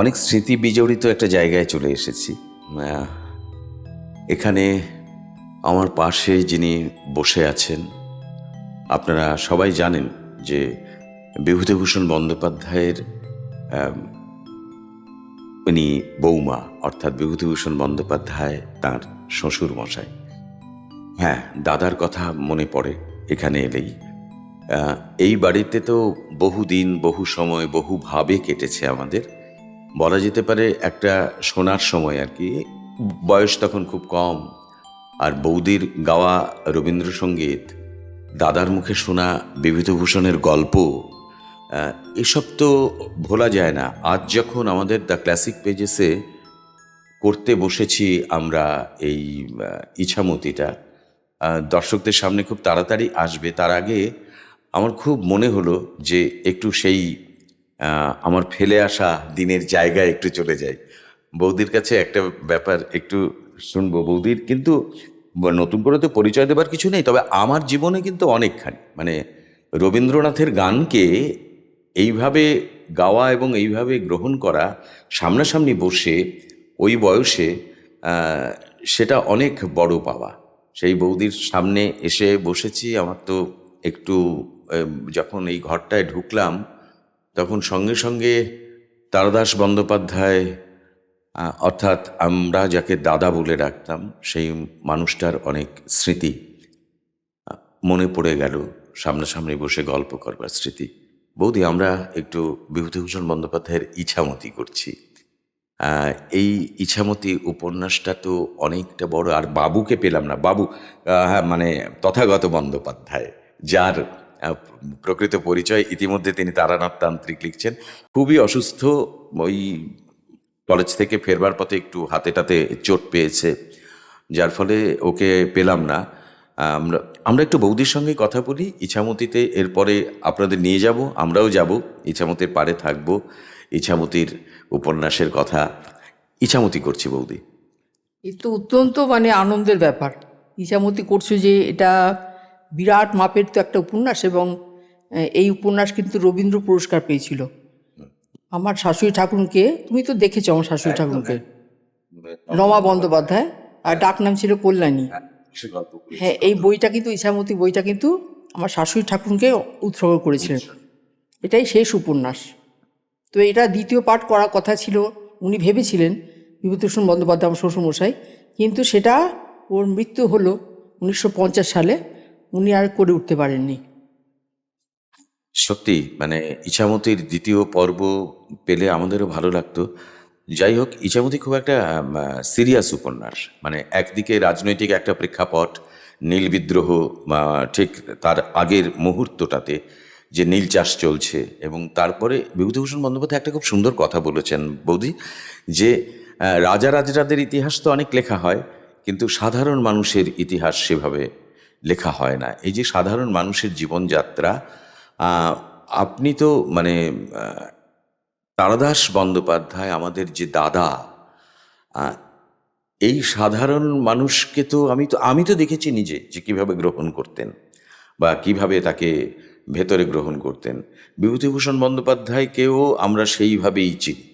অনেক স্মৃতি বিজড়িত একটা জায়গায় চলে এসেছি। এখানে আমার পাশে যিনি বসে আছেন, আপনারা সবাই জানেন যে বিভূতিভূষণ বন্দ্যোপাধ্যায়ের উনি বৌমা, অর্থাৎ বিভূতিভূষণ বন্দ্যোপাধ্যায় তার শ্বশুর মশাই। হ্যাঁ দাদার কথা মনে পড়ে এখানে এলেই। এই বাড়িতে তো বহুদিন, বহু সময় বহুভাবে কেটেছে আমাদের। বলা যেতে পারে একটা শোনার সময় আর কি। বয়স তখন খুব কম। আর বৌদির গাওয়া রবীন্দ্রসঙ্গীত, দাদার মুখে শোনা বিভূতিভূষণের গল্প এসব তো ভোলা যায় না। আজ যখন আমাদের দ্য ক্লাসিক পেজেসে করতে বসেছি আমরা এই ইছামতিটা দর্শকদের সামনে খুব তাড়াতাড়ি আসবে। তার আগে আমার খুব মনে হলো যে একটু সেই আমার ফেলে আসা দিনের জায়গায় একটু চলে যাই। বৌদির কাছে একটা ব্যাপার একটু শুনব বৌদির, কিন্তু নতুন করে তো পরিচয় দেবার কিছু নেই, তবে আমার জীবনে কিন্তু অনেকখানি। মানে রবীন্দ্রনাথের গানকে এইভাবে গাওয়া এবং এইভাবে গ্রহণ করা, সামনাসামনি বসে, ওই বয়সে সেটা অনেক বড় পাওয়া। সেই বৌদির সামনে এসে বসেছি, আমার তো একটু যখন এই ঘরটায় ঢুকলাম তখন সঙ্গে সঙ্গে তারদাস বন্দ্যোপাধ্যায় অর্থাৎ আমরা যাকে দাদা বলে ডাকতাম, সেই মানুষটার অনেক স্মৃতি মনে পড়ে গেল। সামনাসামনি বসে গল্প করবার স্মৃতি। বৌদি, আমরা একটু বিভূতিভূষণ বন্দ্যোপাধ্যায়ের ইছামতি করছি। এই ইছামতি উপন্যাসটা তো অনেকটা বড়, আর বাবুকে পেলাম না। বাবু হ্যাঁ মানে তথাগত বন্দ্যোপাধ্যায়, যার প্রকৃত পরিচয়, ইতিমধ্যে তিনি তারানাথ তান্ত্রিক লিখছেন। খুবই অসুস্থ, ওই কলেজ থেকে ফেরবার পথে একটু হাতে টাতে চোট পেয়েছে, যার ফলে ওকে পেলাম না। আমরা আমরা একটু বৌদির সঙ্গে কথা বলি, ইছামতিতে এরপরে আপনাদের নিয়ে যাব, আমরাও যাব, ইছামতির পাড়ে থাকব, ইছামতির উপন্যাসের কথা ইছামতি করছি বৌদি। এ তো অত্যন্ত মানে আনন্দের ব্যাপার। ইছামতি করছ যে এটা বিরাট মাপের তো একটা উপন্যাস এবং এই উপন্যাস কিন্তু রবীন্দ্র পুরস্কার পেয়েছিল। আমার শাশুড়ি ঠাকুরকে তুমি তো দেখেছ আমার শাশুড়ি ঠাকুরকে? রমা বন্দ্যোপাধ্যায় আর ডাক নাম ছিল কল্যাণী। হ্যাঁ এই বইটা কিন্তু ইছামতি বইটা কিন্তু আমার শাশুড়ি ঠাকুরকে উৎসর্গ করেছিলেন। এটাই শেষ উপন্যাস। তো এটা দ্বিতীয় পাঠ করার কথা ছিল উনি ভেবেছিলেন বিভূতিভূষণ বন্দ্যোপাধ্যায় আমার শ্বশুরমশাই কিন্তু সেটা ওর মৃত্যু হলো উনিশশো পঞ্চাশ সালে। উনি আর করে উঠতে পারেননি। সত্যি মানে ইছামতির দ্বিতীয় পর্ব পেলে আমাদেরও ভালো লাগতো। যাই হোক, ইছামতি খুব একটা সিরিয়াস উপন্যাস। মানে একদিকে রাজনৈতিক একটা প্রেক্ষাপট, নীল বিদ্রোহ ঠিক তার আগের মুহূর্তটাতে যে নীল চাষ চলছে এবং তারপরে বিভূতিভূষণ বন্দ্যোপাধ্যায় একটা খুব সুন্দর কথা বলেছেন বৌদি, যে রাজা রাজরাদের ইতিহাস তো অনেক লেখা হয়, কিন্তু সাধারণ মানুষের ইতিহাস সেভাবে লেখা হয় না। এই যে সাধারণ মানুষের জীবনযাত্রা আপনি তো মানে তারাদাস বন্দ্যোপাধ্যায় আমাদের যে দাদা এই সাধারণ মানুষকে তো আমি তো আমি তো দেখেছি নিজে যে কীভাবে গ্রহণ করতেন বা কীভাবে তাকে ভেতরে গ্রহণ করতেন। বিভূতিভূষণ বন্দ্যোপাধ্যায়কেও আমরা সেইভাবেই চিনি।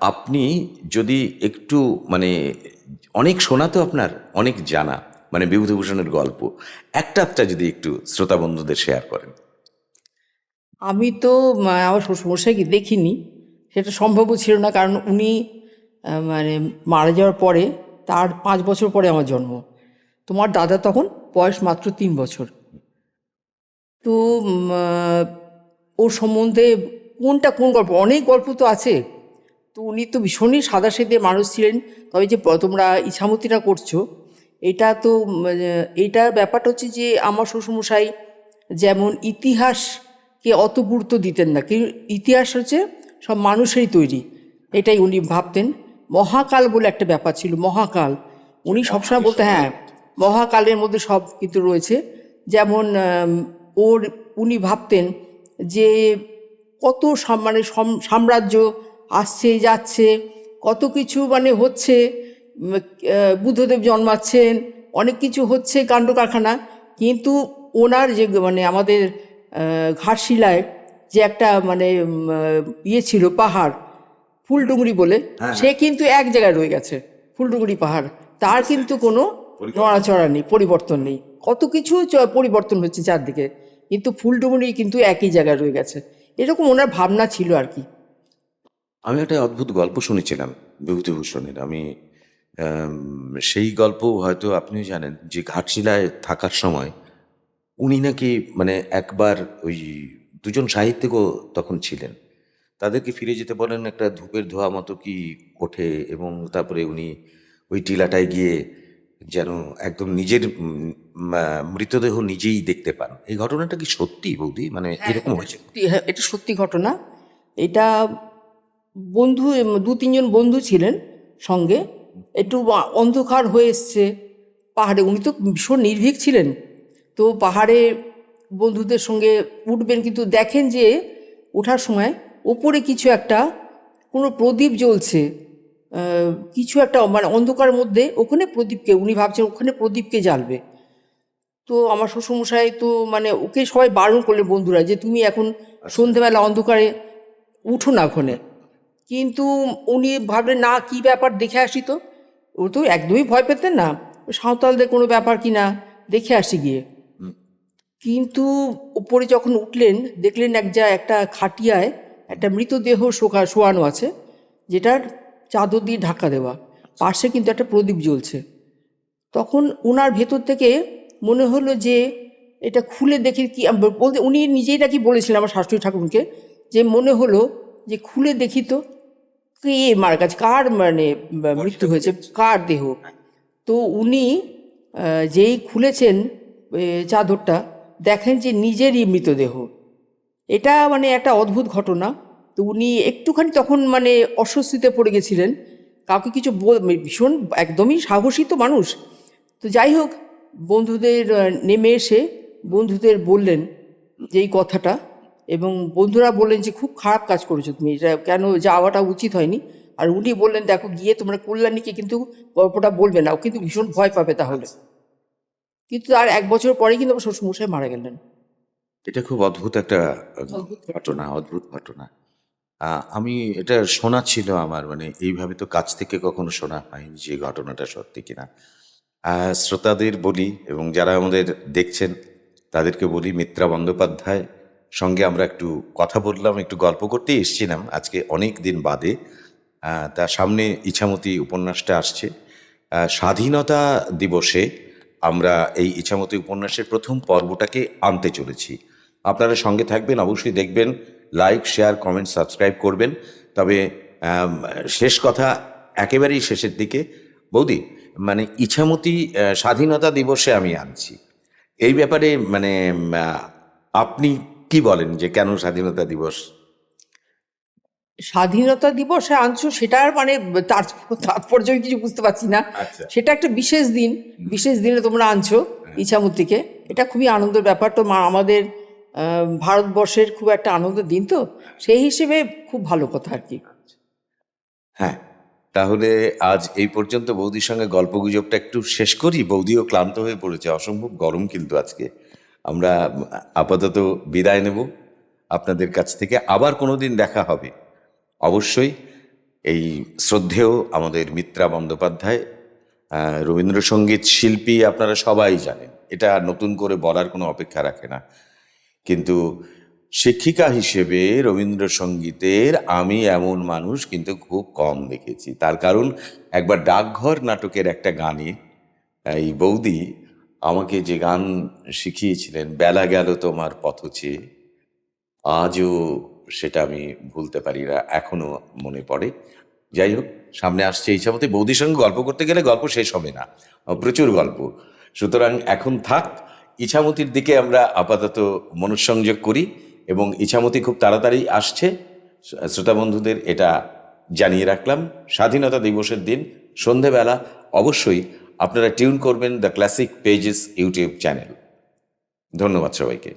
আপনি যদি একটু মানে অনেক শোনা তো আপনার, অনেক জানা। মানে বিভূতিভূষণের গল্প। একটা একটা যদি একটু শ্রোতা বন্ধুদের শেয়ার করেন। আমি তো আমার শ্বশুরমশাইকে দেখিনি, সেটা সম্ভবও ছিল না, কারণ উনি মানে মারা যাওয়ার পরে, তার পাঁচ বছর পরে আমার জন্ম। তোমার দাদা তখন বয়স মাত্র তিন বছর। তো ওর সম্বন্ধে কোনটা কোন গল্প, অনেক গল্প তো আছে। তো উনি তো ভীষণই সাদা সেদে মানুষ ছিলেন। তবে যে তোমরা ইছামতিটা করছ এটা তো আহ, এইটার ব্যাপারটা হচ্ছে যে আমার শ্বশুরমশাই যেমন ইতিহাসকে অত গুরুত্ব দিতেন না। কিন্তু ইতিহাস হচ্ছে সব মানুষেরই তৈরি। এটাই উনি ভাবতেন। মহাকাল বলে একটা ব্যাপার ছিল মহাকাল। উনি সবসময় বলতে হ্যাঁ মহাকালের মধ্যে সব কিন্তু রয়েছে। যেমন ওর উনি ভাবতেন যে কত মানে সম- সাম্রাজ্য আসছে যাচ্ছে কত কিছু মানে হচ্ছে। বুদ্ধদেব জন্মাচ্ছেন অনেক কিছু হচ্ছে কাণ্ড কারখানা কিন্তু ওনার যে মানে আমাদের ঘাটশিলায় যে একটা মানে ইয়ে ছিল পাহাড় ফুলডুঙরি বলে সে কিন্তু এক জায়গায় রয়ে গেছে ফুলডুঙরি পাহাড়। তার কিন্তু কোনো নড়াচড়া নেই পরিবর্তন নেই। কত কিছু পরিবর্তন হচ্ছে চারদিকে কিন্তু ফুলডুঙরি কিন্তু একই জায়গায় রয়ে গেছে। এরকম ওনার ভাবনা ছিল আর কি। আমি একটা অদ্ভুত গল্প শুনেছিলাম বিভূতিভূষণের। আম, সেই গল্প হয়তো আপনিও জানেন যে ঘাটশিলায় থাকার সময় উনি নাকি মানে একবার ওই দুজন সাহিত্যিকও তখন ছিলেন। তাদেরকে ফিরে যেতে বলেন একটা ধূপের ধোয়া মতো কি ওঠে এবং তারপরে উনি ওই টিলাটায় গিয়ে যেন একদম নিজের মৃতদেহ নিজেই দেখতে পান। এই ঘটনাটা কি সত্যি বৌদি? মানে এরকম হয়েছে? হ্যাঁ, এটা সত্যি ঘটনা। এটা বন্ধু দু তিনজন বন্ধু ছিলেন সঙ্গে। একটু অন্ধকার হয়ে এসছে পাহাড়ে। উনি তো ভীষণ নির্ভীক ছিলেন। তো পাহাড়ে বন্ধুদের সঙ্গে উঠবেন কিন্তু দেখেন যে ওঠার সময় ওপরে কিছু একটা কোনো প্রদীপ জ্বলছে। কিছু একটা মানে অন্ধকারের মধ্যে ওখানে প্রদীপকে উনি ভাবছেন ওখানে প্রদীপকে জ্বালবে। তো আমার শ্বশুরমশাই তো মানে ওকে সবাই বারণ করলেন বন্ধুরা যে তুমি এখন সন্ধেবেলা অন্ধকারে উঠো না ওখানে। কিন্তু উনি ভাবলেন না কি ব্যাপার? দেখে আসি তো। ও তো একদমই ভয় পেতেন না। সাঁওতালদের কোনো ব্যাপার কি না? দেখে আসি গিয়ে। কিন্তু উপরে যখন উঠলেন দেখলেন এক যা একটা খাটিয়ায় একটা মৃতদেহ শোকা শোয়ানো আছে যেটার চাদর দিয়ে ঢাকা দেওয়া। পাশে কিন্তু একটা প্রদীপ জ্বলছে। তখন ওনার ভেতর থেকে মনে হলো যে এটা খুলে দেখে কি বলতে উনি নিজেই নাকি বলেছিলেন আমার শাশুড়ি ঠাকুরকে যে মনে হলো যে খুলে দেখি তো কে মারা গেছে কার মানে মৃত্যু হয়েছে। কার দেহ? তো উনি যেই খুলেছেন চাদরটা দেখেন যে নিজেরই মৃতদেহ। এটা মানে একটা অদ্ভুত ঘটনা। তো উনি একটুখানি তখন মানে অস্বস্তিতে পড়ে গেছিলেন। কাউকে কিছু বল- ভীষণ একদমই সাহসী তো মানুষ। তো যাই হোক বন্ধুদের নেমে এসে বন্ধুদের বললেন যে এই কথাটা এবং বন্ধুরা বললেন যে খুব খারাপ কাজ করেছ তুমি এটা কেন যাওয়াটা উচিত হয়নি? আর উনি বললেন দেখো গিয়ে তোমরা কল্যাণীকে কিন্তু গল্পটা বলবে না ও কিন্তু ভীষণ ভয় পাবে তাহলে। কিন্তু তার এক বছর পরে কিন্তু আমার শ্বশুরমশাই মারা গেলেন। এটা খুব অদ্ভুত একটা ঘটনা অদ্ভুত ঘটনা। আমি এটা শোনা ছিল আমার মানে এইভাবে তো কাছ থেকে কখনো শোনা হয়নি যে ঘটনাটা সত্যি কিনা। শ্রোতাদের বলি এবং যারা আমাদের দেখছেন তাদেরকে বলি মিত্রা বন্দ্যোপাধ্যায় সঙ্গে আমরা একটু কথা বললাম, একটু গল্প করতেই এসেছিলাম আজকে অনেক দিন বাদে। তার সামনে ইছামতি উপন্যাসটা আসছে। স্বাধীনতা দিবসে আমরা এই ইছামতি উপন্যাসের প্রথম পর্বটাকে আনতে চলেছি। আপনারা সঙ্গে থাকবেন, অবশ্যই দেখবেন, লাইক, শেয়ার, কমেন্ট, সাবস্ক্রাইব করবেন। তবে শেষ কথা একেবারেই শেষের দিকে। বৌদি মানে ইছামতি স্বাধীনতা দিবসে আমি আনছি। এই ব্যাপারে মানে আপনি কি বলেন যে কেন স্বাধীনতা দিবস? স্বাধীনতা দিবস আনছো সেটার মানে তার তাৎপর্য কিছু বুঝতে পারছি না। আচ্ছা। সেটা একটা বিশেষ দিন বিশেষ দিনে তোমরা আনছো ইছামূর্তিকে এটা খুবই আনন্দের ব্যাপার। তো আমাদের ভারতবর্ষের খুব একটা আনন্দের দিন তো সেই হিসেবে খুব ভালো কথা আর কি। হ্যাঁ তাহলে আজ এই পর্যন্ত বৌদির সঙ্গে গল্প গুজবটা একটু শেষ করি। বৌদিও ক্লান্ত হয়ে পড়েছে। অসম্ভব গরম কিন্তু আজকে। আমরা আপাতত বিদায় নেব। আপনাদের কাছ থেকে আবার কোনো দিন দেখা হবে। অবশ্যই এই শ্রদ্ধেয় আমাদের মিত্রা বন্দ্যোপাধ্যায় রবীন্দ্রসঙ্গীত শিল্পী আপনারা সবাই জানেন। এটা নতুন করে বলার কোনো অপেক্ষা রাখে না। কিন্তু শিক্ষিকা হিসেবে রবীন্দ্রসঙ্গীতের আমি এমন মানুষ কিন্তু খুব কম দেখেছি। তার কারণ একবার ডাকঘর নাটকের একটা গানে এই বৌদি আমাকে যে গান শিখিয়েছিলেন, বেলা গেল তোমার পথ চেয়ে আজও সেটা আমি ভুলতে পারি না, এখনও মনে পড়ে। যাই হোক, সামনে আসছে এই বৌদির সঙ্গে গল্প করতে গেলে গল্প শেষ হবে না, প্রচুর গল্প। সুতরাং এখন থাক, ইছামতির দিকে আমরা আপাতত মনুসংযোগ করি এবং ইছামতি খুব তাড়াতাড়ি আসছে। শ্রোতা বন্ধুদের এটা জানিয়ে রাখলাম, স্বাধীনতা দিবসের দিন, সন্ধেবেলা অবশ্যই আপনারা টিউন করবেন the classic pages YouTube channel ধন্যবাদ সবাইকে।